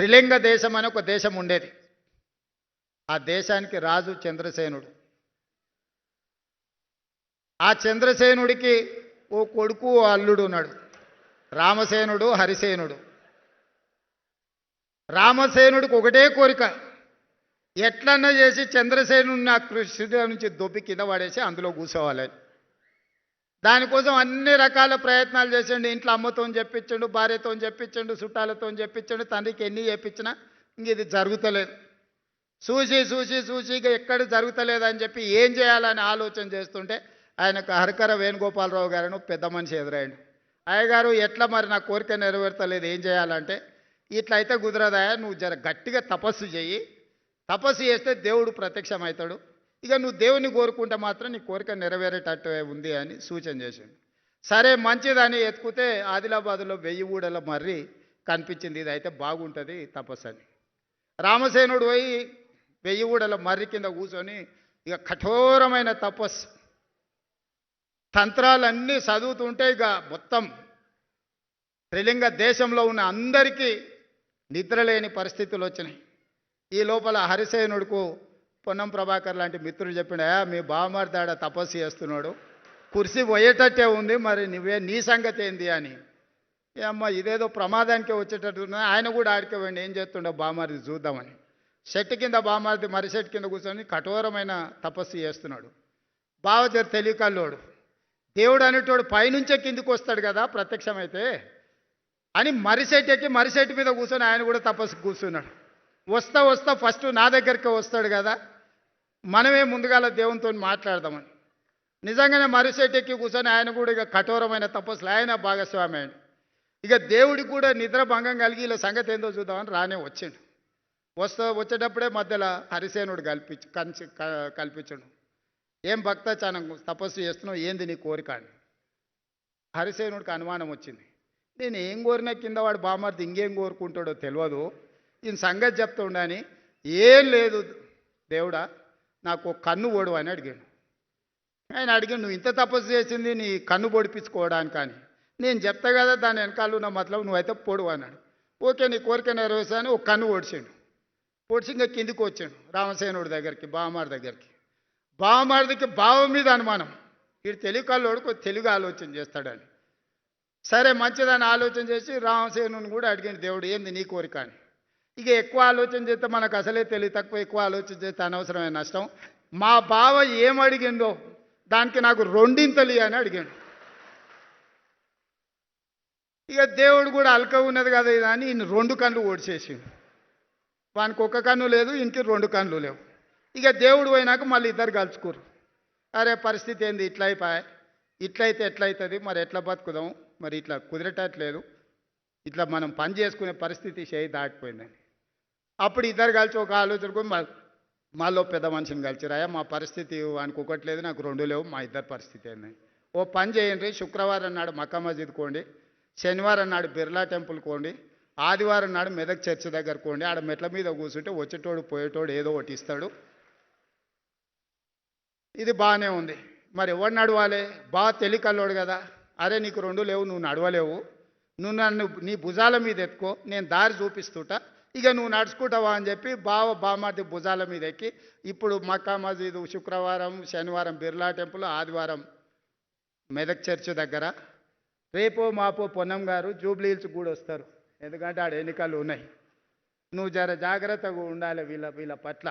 త్రిలింగ దేశం అని ఒక దేశం ఉండేది. ఆ దేశానికి రాజు చంద్రసేనుడు. ఆ చంద్రసేనుడికి ఓ కొడుకు ఓ అల్లుడు ఉన్నాడు. రామసేనుడు హరిసేనుడు. రామసేనుడికి ఒకటే కోరిక. ఎట్లన్నా చేసి చంద్రసేనుడిని నా కృష్ణుడి నుంచి దొబ్బి కింద పడేసి అందులో కూర్చోవాలని దానికోసం అన్ని రకాల ప్రయత్నాలు చేసిండు. ఇంట్లో అమ్మతో చెప్పించండు భార్యతో చెప్పించండు చుట్టాలతో చెప్పించండు తండ్రికి ఎన్ని చెప్పించినా ఇంక ఇది జరుగుతలేదు. చూసి చూసి చూసి ఇక ఎక్కడ జరుగుతలేదని చెప్పి ఏం చేయాలని ఆలోచన చేస్తుంటే ఆయనకు హరకర వేణుగోపాలరావు గారిని పెద్ద మనిషి ఎదురైండు అయ్యగారు ఎట్లా మరి నా కోరిక నెరవేర్తలేదు ఏం చేయాలంటే ఇట్లా అయితే కుదరదాయా నువ్వు జర గట్టిగా తపస్సు చెయ్యి. తపస్సు చేస్తే దేవుడు ప్రత్యక్షమవుతాడు. ఇక నువ్వు దేవుని కోరుకుంటే మాత్రం నీ కోరిక నెరవేరేటట్టు ఉంది అని సూచన చేసిండు. సరే మంచిదని ఎత్తుకుతే ఆదిలాబాద్లో వెయ్యి ఊడల మర్రి కనిపించింది. ఇది అయితే బాగుంటుంది తపస్సు అని రామసేనుడు పోయి వెయ్యి ఊడల మర్రి కింద కూర్చొని ఇక కఠోరమైన తపస్సు. తంత్రాలన్నీ చదువుతుంటే ఇక మొత్తం త్రిలింగ దేశంలో ఉన్న అందరికీ నిద్రలేని పరిస్థితులు వచ్చినాయి. ఈ లోపల హరిసేనుడుకు పొన్నం ప్రభాకర్ లాంటి మిత్రుడు చెప్పినా మీ బామర్దాడ తపస్సు చేస్తున్నాడు. కుర్సీ పోయేటట్టే ఉంది మరి నువ్వే నీ సంగతి ఏంది అని. ఏ అమ్మ ఇదేదో ప్రమాదానికే వచ్చేటట్టు ఆయన కూడా ఆడికే ఏం చేస్తుండో బామారిది చూద్దామని. చెట్టు కింద బామారిది మరి చెట్టు కింద కూర్చొని కఠోరమైన తపస్సు చేస్తున్నాడు. బావ జర తెలియకల్లోడు దేవుడు అనేటోడు పైనుంచే కిందికి వస్తాడు కదా ప్రత్యక్షమైతే అని మరిసెట్ ఎక్కి మరిసెట్ మీద కూర్చొని ఆయన కూడా తపస్సు కూర్చున్నాడు. వస్తా వస్తా ఫస్ట్ నా దగ్గరికి వస్తాడు కదా. మనమే ముందుగాల దేవునితో మాట్లాడదామని. నిజంగానే మరుసేటెక్కి ఎక్కి కూర్చొని ఆయన కూడా ఇక కఠోరమైన తపస్సులు. ఆయన భాగస్వామి ఆయన. ఇక దేవుడికి కూడా నిద్ర భంగం కలిగి ఇలా సంగతి ఏందో చూద్దామని రానే వచ్చాడు. వస్తా వచ్చేటప్పుడే మధ్యలో హరిసేనుడు కల్పించు కంచి కల్పించడు. ఏం భక్త చానం తపస్సు చేస్తున్నావు? ఏంది నీ కోరిక అని. హరిసేనుడికి అనుమానం వచ్చింది. నేను ఏం కోరినా కింద వాడు బామర్ది ఇంకేం కోరుకుంటాడో తెలియదు. ఈయన సంగతి చెప్తుండని ఏం లేదు దేవుడా నాకు ఒక కన్ను ఓడు అని అడిగాడు. ఆయన అడిగాడు నువ్వు ఇంత తపస్సు చేసింది నీ కన్ను పొడిపించుకోవడానికి అని. నేను చెప్తా కదా దాని వెనకాల ఉన్న మతలో నువ్వైతే పొడు అన్నాడు. ఓకే నీ కోరిక నెరవేర్చాను ఒక కన్ను ఓడిచాడు. పొడిచి ఇంకా కిందికి వచ్చాడు రామసేనుడి దగ్గరికి బావమారి దగ్గరికి. బావమారిదికి బావ మీద అనుమానం. వీడు తెలుగు కల్లోడు తెలుగు ఆలోచన చేస్తాడని. సరే మంచిదని ఆలోచన చేసి రామసేనుని కూడా అడిగాడు దేవుడు ఏంది నీ కోరిక అని. ఇక ఎక్కువ ఆలోచన చేస్తే మనకు అసలే తెలివి తక్కువ ఎక్కువ ఆలోచన చేస్తే అనవసరమైన నష్టం. మా బావ ఏం అడిగిందో దానికి నాకు రెండింతలి అని అడిగాడు. ఇక దేవుడు కూడా అల్క ఉన్నది కదా ఇది అని ఈయన రెండు కళ్ళు ఓడిచేసిండు. వానికి ఒక కన్ను లేదు ఇంటికి రెండు కన్నులు లేవు. ఇక దేవుడు పోయినాక మళ్ళీ ఇద్దరు కలుచుకోరు అరే పరిస్థితి ఏంది? ఇట్లా అయిపోయా ఇట్లయితే ఎట్లయితుంది? మరి ఎట్లా బతుకుదాం? మరి ఇట్లా కుదిరేటట్లేదు. ఇట్లా మనం పని చేసుకునే పరిస్థితి చేయి దాటిపోయిందండి. అప్పుడు ఇద్దరు కలిసి ఒక ఆలోచనకు మాలో పెద్ద మనిషిని కలిసిరాయా మా పరిస్థితి వానికి నాకు రెండు లేవు మా ఇద్దరు పరిస్థితి ఏందని ఓ పని చేయండి శుక్రవారం నాడు మక్కా మస్జిద్ కోండి శనివారం నాడు బిర్లా టెంపుల్ కోండి ఆదివారం నాడు మెదక్ చర్చ్ దగ్గర కోండి ఆడ మెట్ల మీద కూర్చుంటే వచ్చేటోడు పోయేటోడు ఏదో ఒకటి ఇస్తాడు. ఇది బాగానే ఉంది. మరి ఎవడు నడవాలి? బాగా తెలికల్లోడు కదా. అరే నీకు రెండు లేవు నువ్వు నడవలేవు. నువ్వు నన్ను నీ భుజాల మీద ఎత్తుకో నేను దారి చూపిస్తుంటా. ఇక నువ్వు నడుచుకుంటావా అని చెప్పి బావ బామాటి భుజాల మీద ఎక్కి ఇప్పుడు మక్కా మసీద్ శుక్రవారం శనివారం బిర్లా టెంపుల్ ఆదివారం మెదక్ చర్చ్ దగ్గర. రేపో మాపో పొన్నం గారు జూబ్లీ హిల్స్ కూడా వస్తారు ఎందుకంటే ఆడ ఎన్నికలు ఉన్నాయి. నువ్వు జర జాగ్రత్తగా ఉండాలి వీళ్ళ వీళ్ళ పట్ల.